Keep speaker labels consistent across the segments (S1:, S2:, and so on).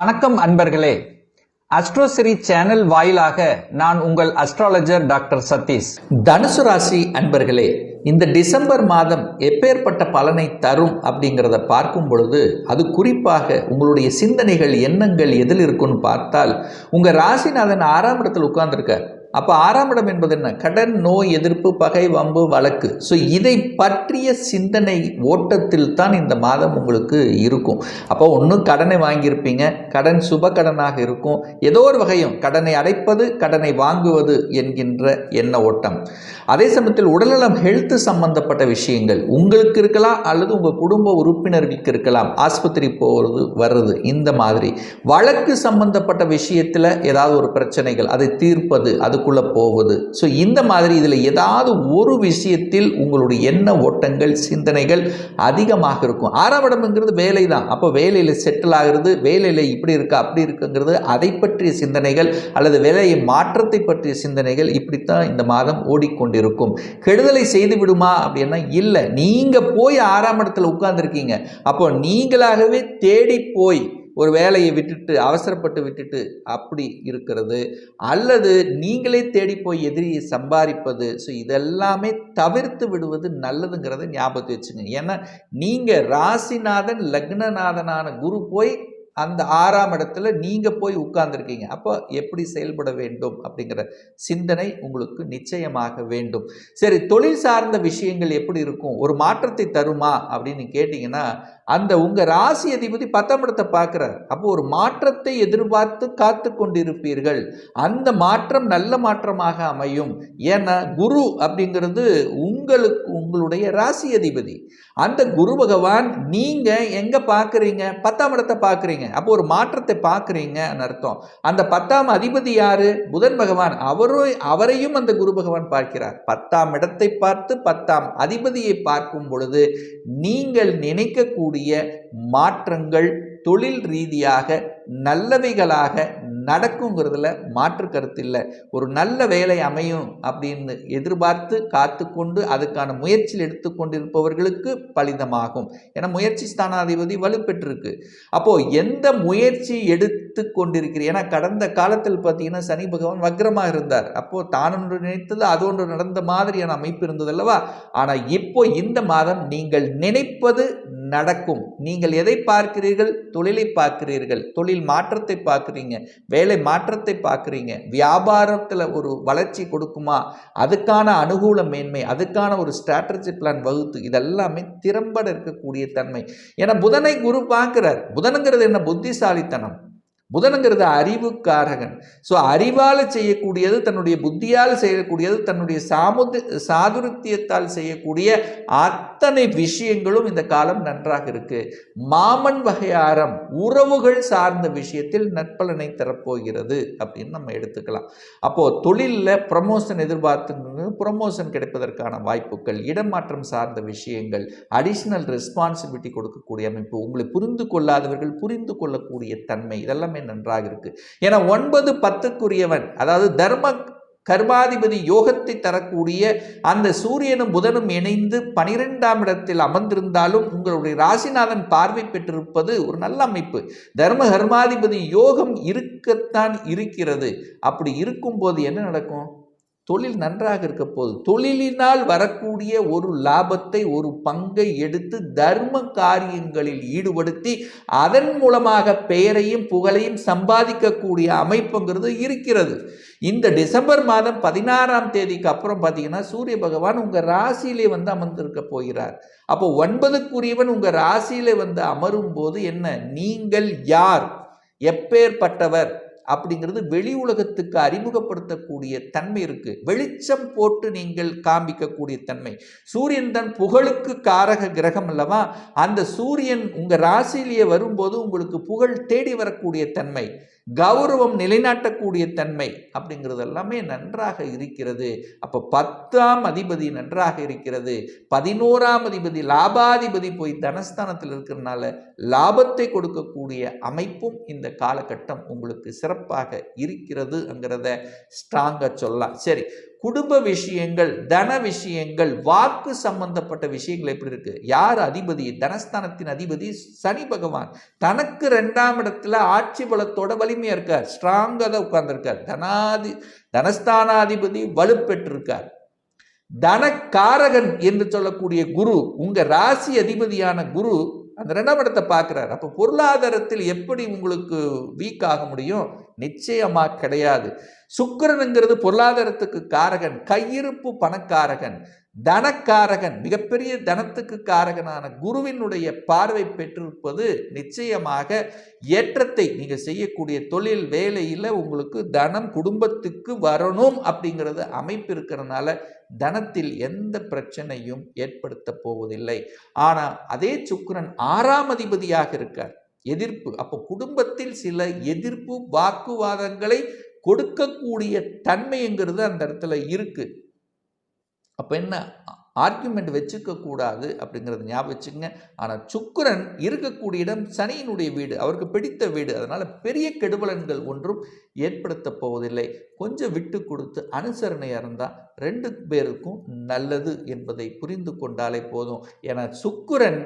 S1: வணக்கம் அன்பர்களே. அஸ்ட்ரோசிரி சேனல் வாயிலாக நான் உங்கள் அஸ்ட்ராலஜர் டாக்டர் சதீஷ். தனுசு ராசி அன்பர்களே இந்த டிசம்பர் மாதம் எப்பேற்பட்ட பலனை தரும் அப்படிங்கிறத பார்க்கும் பொழுது அது குறிப்பாக உங்களுடைய சிந்தனைகள் எண்ணங்கள் எதில் இருக்குன்னு பார்த்தால் உங்கள் ராசிநாதன் ஆறாம் இடத்தில் உட்கார்ந்துருக்கார். அப்போ ஆறாம் இடம் என்பது என்ன? கடன் நோய் எதிர்ப்பு பகை வம்பு வழக்கு. ஸோ இதை பற்றிய சிந்தனை ஓட்டத்தில் தான் இந்த மாதம் உங்களுக்கு இருக்கும். அப்போ ஒன்றும் கடனை வாங்கியிருப்பீங்க. கடன் சுப கடனாக இருக்கும். ஏதோ ஒரு வகையும் கடனை அடைப்பது கடனை வாங்குவது என்கின்ற எண்ண ஓட்டம். அதே சமயத்தில் உடல்நலம் ஹெல்த்து சம்பந்தப்பட்ட விஷயங்கள் உங்களுக்கு இருக்கலாம் அல்லது உங்கள் குடும்ப உறுப்பினர்களுக்கு இருக்கலாம். ஆஸ்பத்திரி போகிறது வர்றது இந்த மாதிரி. வழக்கு சம்பந்தப்பட்ட விஷயத்தில் ஏதாவது ஒரு பிரச்சனைகள் அதை தீர்ப்பது அது அதுக்குள்ளே போவது ஸோ இந்த மாதிரி இதில் ஏதாவது ஒரு விஷயத்தில் உங்களுடைய எண்ண ஓட்டங்கள் சிந்தனைகள் அதிகமாக இருக்கும். ஆறாம் இடம்ங்கிறது வேலை தான் அப்போ வேலையில் செட்டில் ஆகிறது வேலையில் இப்படி இருக்கா அப்படி இருக்குங்கிறது அதை பற்றிய சிந்தனைகள் அல்லது வேலையை மாற்றத்தை பற்றிய சிந்தனைகள் இப்படித்தான் இந்த மாதம் ஓடிக்கொண்டிருக்கும். கெடுதலை செய்து விடுமா அப்படின்னா இல்லை. நீங்கள் போய் ஆறாம் இடத்துல உட்கார்ந்துருக்கீங்க. அப்போ நீங்களாகவே தேடி போய் ஒரு வேலையை விட்டுட்டு அவசரப்பட்டு விட்டுட்டு அப்படி இருக்கிறது. அல்லது நீங்களே தேடி போய் எதிரியை சம்பாதிப்பது. ஸோ இதெல்லாமே தவிர்த்து விடுவது நல்லதுங்கிறத ஞாபகத்தை வச்சுங்க ஏன்னா நீங்கள் ராசிநாதன் லக்னநாதனான குரு போய் அந்த ஆறாம் இடத்துல நீங்கள் போய் உட்கார்ந்துருக்கீங்க. அப்போ எப்படி செயல்பட வேண்டும் அப்படிங்கிற சிந்தனை உங்களுக்கு நிச்சயமாக வேண்டும். சரி தொழில் சார்ந்த விஷயங்கள் எப்படி இருக்கும்? ஒரு மாற்றத்தை தருமா அப்படின்னு கேட்டிங்கன்னா அந்த உங்கள் ராசி அதிபதி பத்தாம் இடத்தை பார்க்குறார். அப்போ ஒரு மாற்றத்தை எதிர்பார்த்து காத்து கொண்டிருப்பீர்கள். அந்த மாற்றம் நல்ல மாற்றமாக அமையும். ஏன்னா குரு அப்படிங்கிறது உங்களுக்கு உங்களுடைய ராசி அதிபதி. அந்த குரு பகவான் நீங்கள் எங்கே பார்க்குறீங்க பத்தாம் இடத்தை பார்க்குறீங்க அப்போ ஒரு மாற்றத்தை பார்க்குறீங்கன்னு அர்த்தம். அந்த பத்தாம் அதிபதி யாரு? புதன் பகவான். அவரும் அவரையும் அந்த குரு பகவான் பார்க்கிறார். பத்தாம் இடத்தை பார்த்து பத்தாம் அதிபதியை பார்க்கும் பொழுது நீங்கள் நினைக்கக்கூடிய மாற்றங்கள் தொழில் ரீதியாக நல்லவைகளாக நடக்குங்கிறதுல மாற்று கருத்து இல்லை. ஒரு நல்ல வேலை அமையும் அப்படின்னு எதிர்பார்த்து காத்து கொண்டு அதுக்கான முயற்சியில் எடுத்துக்கொண்டிருப்பவர்களுக்கு பலிதமாகும். ஏன்னா முயற்சி ஸ்தானாதிபதி வலுப்பெற்றிருக்கு. அப்போது எந்த முயற்சி எடுத்து கொண்டிருக்கிற ஏன்னா கடந்த காலத்தில் பார்த்தீங்கன்னா சனி பகவான் வக்ரமாக இருந்தார். அப்போது தானொன்று நினைத்தது அது ஒன்று நடந்த மாதிரியான அமைப்பு இருந்தது அல்லவா? ஆனால் இப்போ இந்த மாதம் நீங்கள் நினைப்பது நடக்கும். நீங்கள் எதை பார்க்கிறீர்கள்? தொழிலை பார்க்கிறீர்கள். தொழில் மாற்றத்தை பார்க்குறீங்க. வேலை மாற்றத்தை பார்க்குறீங்க. வியாபாரத்தில் ஒரு வளர்ச்சி கொடுக்குமா? அதுக்கான அனுகூல மேன்மை அதுக்கான ஒரு ஸ்ட்ராட்டஜி பிளான் வகுத்து இதெல்லாமே திறம்பட இருக்கக்கூடிய தன்மை. ஏன்னா புதனை குரு பார்க்குறார். புதனுங்கிறது என்ன? புத்திசாலித்தனம். புதனுங்கிறது அறிவுக்காரகன். ஸோ அறிவால் செய்யக்கூடியது தன்னுடைய புத்தியால் செய்யக்கூடியது தன்னுடைய சாமுதி சாதுரித்தியத்தால் செய்யக்கூடிய அத்தனை விஷயங்களும் இந்த காலம் நன்றாக இருக்கு. மாமன் வகையாரம் உறவுகள் சார்ந்த விஷயத்தில் நற்பலனை தரப்போகிறது அப்படின்னு நம்ம எடுத்துக்கலாம். அப்போது தொழிலில் ப்ரமோஷன் எதிர்பார்த்து ப்ரமோஷன் கிடைப்பதற்கான வாய்ப்புகள் இடமாற்றம் சார்ந்த விஷயங்கள் அடிஷ்னல் ரெஸ்பான்சிபிலிட்டி கொடுக்கக்கூடிய அமைப்பு உங்களை புரிந்து கொள்ளாதவர்கள் புரிந்து கொள்ளக்கூடிய தன்மை இதெல்லாமே எல்லாமே நன்றாக இருக்கு. ஏன்னா ஒன்பது பத்துக்குரியவன் அதாவது தர்ம கர்மாதிபதி யோகத்தை தரக்கூடிய அந்த சூரியனும் புதனும் இணைந்து பனிரெண்டாம் இடத்தில் அமர்ந்திருந்தாலும் உங்களுடைய ராசிநாதன் பார்வை பெற்றிருப்பது ஒரு நல்ல அமைப்பு. தர்ம கர்மாதிபதி யோகம் இருக்கத்தான் இருக்கிறது. அப்படி இருக்கும்போது என்ன நடக்கும்? தொழில் நன்றாக இருக்க போது தொழிலினால் வரக்கூடிய ஒரு லாபத்தை ஒரு பங்கை எடுத்து தர்ம காரியங்களில் ஈடுபடுத்தி அதன் மூலமாக பெயரையும் புகழையும் சம்பாதிக்கக்கூடிய அமைப்புங்கிறது இருக்கிறது. இந்த டிசம்பர் மாதம் பதினாறாம் தேதிக்கு அப்புறம் பார்த்தீங்கன்னா சூரிய பகவான் உங்கள் ராசியிலே வந்து அமர்ந்திருக்க போகிறார். அப்போ ஒன்பதுக்குரியவன் உங்கள் ராசியிலே வந்து அமரும் போது என்ன? நீங்கள் யார்? எப்பேற்பட்டவர் அப்படிங்கிறது வெளி உலகத்துக்கு அறிமுகப்படுத்தக்கூடிய தன்மை இருக்கு. வெளிச்சம் போட்டு நீங்கள் காண்பிக்கக்கூடிய தன்மை. சூரியன் தன் புகழுக்கு காரக கிரகம் அல்லவா? அந்த சூரியன் உங்க ராசியிலேயே வரும்போது உங்களுக்கு புகழ் தேடி வரக்கூடிய தன்மை. கௌரவம் நிலைநாட்டக்கூடிய தன்மை அப்படிங்கிறது எல்லாமே நன்றாக இருக்கிறது. அப்போ பத்தாம் அதிபதி நன்றாக இருக்கிறது. பதினோராம் அதிபதி லாபாதிபதி போய் தனஸ்தானத்தில் இருக்கிறதுனால லாபத்தை கொடுக்கக்கூடிய அமைப்பும் இந்த காலகட்டம் உங்களுக்கு சிறப்பாக இருக்கிறதுங்கிறத ஸ்ட்ராங்காக சொல்லலாம். சரி குடும்ப விஷயங்கள் தன விஷயங்கள் வாக்கு சம்பந்தப்பட்ட விஷயங்கள் எப்படி இருக்கு? யார் அதிபதி? தனஸ்தானத்தின் அதிபதி சனி பகவான். தனக்கு ரெண்டாம் இடத்துல ஆட்சி பலத்தோட வலிமையா இருக்கார். ஸ்ட்ராங்காக தான் உட்கார்ந்துருக்கார். தனாதி தனஸ்தானாதிபதி வலுப்பெற்றிருக்கார். தனக்காரகன் என்று சொல்லக்கூடிய குரு உங்க ராசி அதிபதியான குரு அந்த ரெண்டாம் இடத்தை பார்க்குறாரு. அப்போ பொருளாதாரத்தில் எப்படி உங்களுக்கு வீக் ஆக முடியும்? நிச்சயமாக கிடையாது. சுக்கிரனுங்கிறது பொருளாதாரத்துக்கு காரகன் கையிருப்பு பணக்காரகன். தனக்காரகன் மிகப்பெரிய தனத்துக்கு காரகனான குருவினுடைய பார்வை பெற்றிருப்பது நிச்சயமாக ஏற்றத்தை நீங்கள் செய்யக்கூடிய தொழில் வேலையில் உங்களுக்கு தனம் குடும்பத்துக்கு வரணும் அப்படிங்கிறது அமைப்பு இருக்கிறதுனால தனத்தில் எந்த பிரச்சனையும் ஏற்படுத்த போவதில்லை. ஆனால் அதே சுக்கரன் ஆறாம் அதிபதியாக இருக்கார். எதிர்ப்பு அப்போ குடும்பத்தில் சில எதிர்ப்பு வாக்குவாதங்களை கொடுக்கக்கூடிய தன்மைங்கிறது அந்த இடத்துல இருக்குது அப்போ என்ன? ஆர்குமெண்ட் வச்சுக்கக்கூடாது அப்படிங்கிறத ஞாபகம் வச்சுக்கங்க. ஆனால் சுக்கரன் இருக்கக்கூடிய இடம் சனியினுடைய வீடு. அவருக்கு பிடித்த வீடு. அதனால் பெரிய கெடுபலன்கள் ஒன்றும் ஏற்படுத்தப் போவதில்லை. கொஞ்சம் விட்டு கொடுத்து அனுசரணையாக இருந்தால் ரெண்டு பேருக்கும் நல்லது என்பதை புரிந்து கொண்டாலே போதும். என சுக்குரன்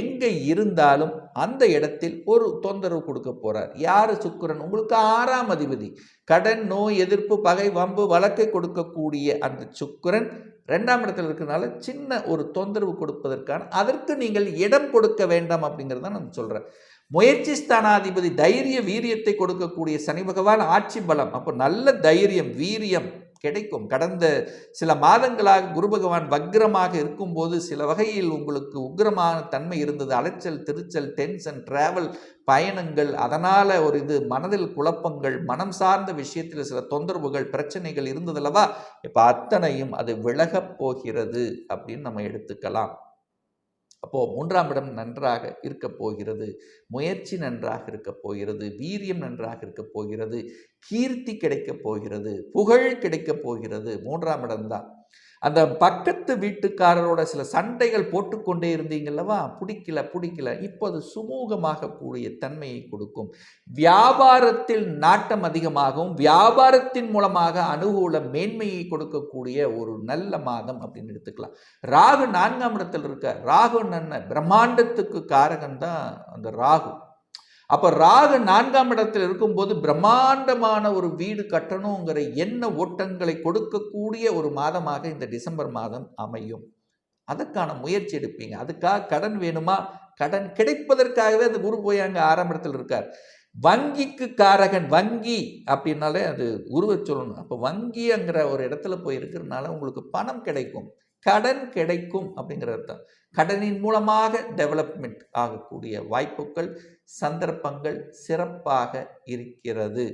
S1: எங்கே இருந்தாலும் அந்த இடத்தில் ஒரு தொந்தரவு கொடுக்க போகிறார் யார் சுக்கிரன்? உங்களுக்கு ஆறாம் அதிபதி. கடன் நோய் எதிர்ப்பு பகை வம்பு வழக்கை கொடுக்கக்கூடிய அந்த சுக்குரன் ரெண்டாம் இடத்துல இருக்கிறனால சின்ன ஒரு தொந்தரவு கொடுப்பதற்கான அதற்கு நீங்கள் இடம் கொடுக்க வேண்டாம் அப்படிங்கிறத நான் சொல்கிறேன் முயற்சி ஸ்தானாதிபதி தைரிய வீரியத்தை கொடுக்கக்கூடிய சனி பகவான் ஆட்சி பலம். அப்போ நல்ல தைரியம் வீரியம் கிடைக்கும். கடந்த சில மாதங்களாக குரு பகவான் வக்ரமாக இருக்கும்போது சில வகையில் உங்களுக்கு உக்ரமான தன்மை இருந்தது. அலைச்சல் திருச்சல் டென்ஷன் டிராவல் பயணங்கள். அதனால் ஒரு இது மனதில் குழப்பங்கள் மனம் சார்ந்த விஷயத்தில் சில தொந்தரவுகள் பிரச்சனைகள் இருந்ததல்லவா இப்போ அத்தனையும் அது விலகப் போகிறது அப்படின்னு நம்ம எடுத்துக்கலாம். அப்போ மூன்றாம் இடம் நன்றாக இருக்கப் போகிறது. முயற்சி நன்றாக இருக்கப் போகிறது. வீரியம் நன்றாக இருக்கப் போகிறது. கீர்த்தி கிடைக்கப் போகிறது. புகழ் கிடைக்கப் போகிறது. மூன்றாம் இடம்தான் அந்த பக்கத்து வீட்டுக்காரரோட சில சண்டைகள் போட்டுக்கொண்டே இருந்தீங்கல்லவா? பிடிக்கல பிடிக்கல. இப்போ அது சுமூகமாக கூடிய தன்மையை கொடுக்கும். வியாபாரத்தில் நாட்டம் அதிகமாகவும் வியாபாரத்தின் மூலமாக அனுகூல மேன்மையை கொடுக்கக்கூடிய ஒரு நல்ல மாதம் அப்படின்னு எடுத்துக்கலாம். ராகு நான்காம் இடத்தில் இருக்க ராகு நன்ன பிரம்மாண்டத்துக்கு காரகம் தான் அந்த ராகு. அப்போ ராகு நான்காம் இடத்தில் இருக்கும்போது பிரம்மாண்டமான ஒரு வீடு கட்டணுங்கிற எண்ண ஓட்டங்களை கொடுக்கக்கூடிய ஒரு மாதமாக இந்த டிசம்பர் மாதம் அமையும். அதற்கான முயற்சி எடுப்பீங்க. அதுக்காக கடன் வேணுமா? கடன் கிடைப்பதற்காகவே அந்த குரு போய் அங்கே ஆறாம் இடத்தில் இருக்கார். வங்கிக்கு காரகன் வங்கி அப்படின்னாலே அது குருவை சொல்லணும் அப்போ வங்கிங்கிற ஒரு இடத்துல போய் இருக்கிறதுனால உங்களுக்கு பணம் கிடைக்கும். கடன் கிடைக்கும் அப்படிங்கிற அர்த்தம். கடனின் மூலமாக டெவலப்மெண்ட் ஆகக்கூடிய வாய்ப்புகள் சந்தர்ப்பங்கள் சிறப்பாக இருக்கிறது.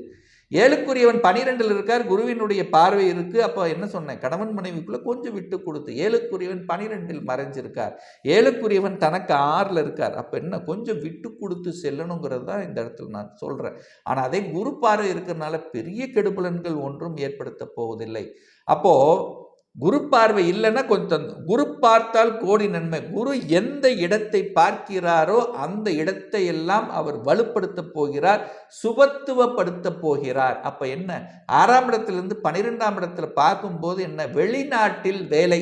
S1: ஏழுக்குரியவன் பனிரெண்டில் இருக்கார் குருவினுடைய பார்வை இருக்குது அப்போ என்ன சொன்னேன்? கணவன் மனைவிக்குள்ளே கொஞ்சம் விட்டு கொடுத்து ஏழுக்குரியவன் பனிரெண்டில் மறைஞ்சிருக்கார். ஏழுக்குரியவன் தனக்கு ஆறில் இருக்கார். அப்போ என்ன? கொஞ்சம் விட்டு கொடுத்து செல்லணுங்கிறது தான் இந்த இடத்துல நான் சொல்கிறேன் ஆனால் அதே குரு பார்வை இருக்கிறதுனால பெரிய கெடுபலன்கள் ஒன்றும் ஏற்படுத்த போவதில்லை. அப்போது குரு பார்வை இல்லைன்னா கொஞ்சம் குரு பார்த்தால் கோடி நன்மை. குரு எந்த இடத்தை பார்க்கிறாரோ அந்த இடத்தை எல்லாம் அவர் வலுப்படுத்த போகிறார் சுபத்துவப்படுத்த போகிறார். அப்போ என்ன? ஆறாம் இடத்திலிருந்து பனிரெண்டாம் இடத்துல பார்க்கும்போது என்ன? வெளிநாட்டில் வேலை.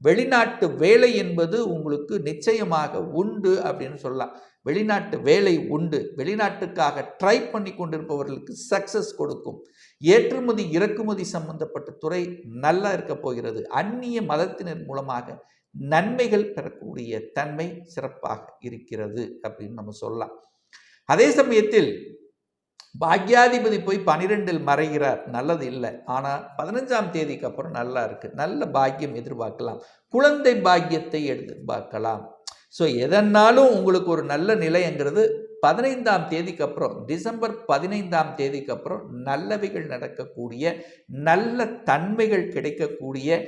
S1: வெளிநாட்டு வேலை என்பது உங்களுக்கு நிச்சயமாக உண்டு அப்படின்னு சொல்லலாம். வெளிநாட்டு வேலை உண்டு. வெளிநாட்டுக்காக ட்ரை பண்ணி கொண்டிருப்பவர்களுக்கு சக்சஸ் கொடுக்கும். ஏற்றுமதி இறக்குமதி சம்பந்தப்பட்ட துறை நல்லா இருக்க போகிறது. அந்நிய மதத்தினர் மூலமாக நன்மைகள் பெறக்கூடிய தன்மை சிறப்பாக இருக்கிறது அப்படின்னு நம்ம சொல்லலாம். அதே சமயத்தில் பாக்யாதிபதி போய் பனிரெண்டில் மறைகிறார். நல்லது இல்லை. ஆனால் பதினஞ்சாம் தேதிக்கு அப்புறம் நல்லா இருக்குது நல்ல பாக்கியம் எதிர்பார்க்கலாம். குழந்தை பாக்கியத்தை எதிர்பார்க்கலாம். ஸோ எதனாலும் உங்களுக்கு ஒரு நல்ல நிலைங்கிறது பதினைந்தாம் தேதிக்கு அப்புறம் டிசம்பர் பதினைந்தாம் தேதிக்கு அப்புறம் நல்லவைகள் நடக்கக்கூடிய நல்ல தன்மைகள் கிடைக்கக்கூடிய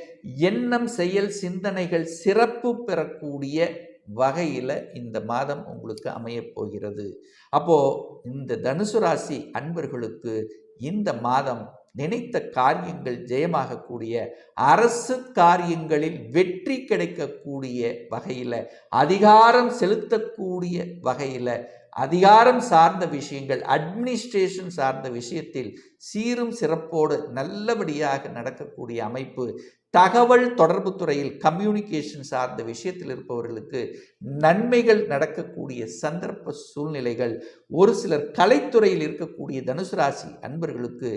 S1: எண்ணம் செயல் சிந்தனைகள் சிறப்பு பெறக்கூடிய வகையில் இந்த மாதம் உங்களுக்கு அமையப் போகிறது. அப்போது இந்த தனுசு ராசி அன்பர்களுக்கு இந்த மாதம் நினைத்த காரியங்கள் ஜெயமாகக்கூடிய அரசு காரியங்களில் வெற்றி கிடைக்கக்கூடிய வகையில் அதிகாரம் செலுத்தக்கூடிய வகையில் அதிகாரம் சார்ந்த விஷயங்கள் அட்மினிஸ்ட்ரேஷன் சார்ந்த விஷயத்தில் சீரும் சிறப்போடு நல்லபடியாக நடக்கக்கூடிய அமைப்பு. தகவல் தொடர்பு துறையில் கம்யூனிகேஷன் சார்ந்த விஷயத்தில் இருப்பவர்களுக்கு நன்மைகள் நடக்கக்கூடிய சந்தர்ப்ப சூழ்நிலைகள். ஒரு சிலர் கலைத்துறையில் இருக்கக்கூடிய தனுசு ராசி அன்பர்களுக்கு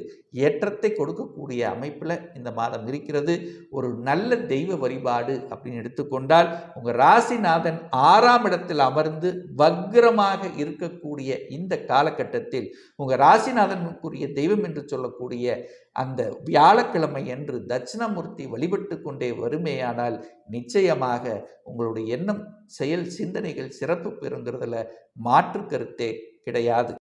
S1: ஏற்றத்தை கொடுக்கக்கூடிய அமைப்பில் இந்த மாதம் இருக்கிறது. ஒரு நல்ல தெய்வ வழிபாடு அப்படின்னு எடுத்துக்கொண்டால் உங்கள் ராசிநாதன் ஆறாம் இடத்தில் அமர்ந்து வக்ரமாக இருக்கக்கூடிய இந்த காலகட்டத்தில் உங்கள் ராசிநாதனுக்குரிய தெய்வம் என்று சொல்லக்கூடிய அந்த வியாழக்கிழமை என்று தட்சிணாமூர்த்தி வழிபட்டு கொண்டே வருமேயானால் நிச்சயமாக உங்களுடைய எண்ணம் செயல் சிந்தனைகள் சிறப்பு பெறுங்கிறதுல மாற்று கருத்தே கிடையாது.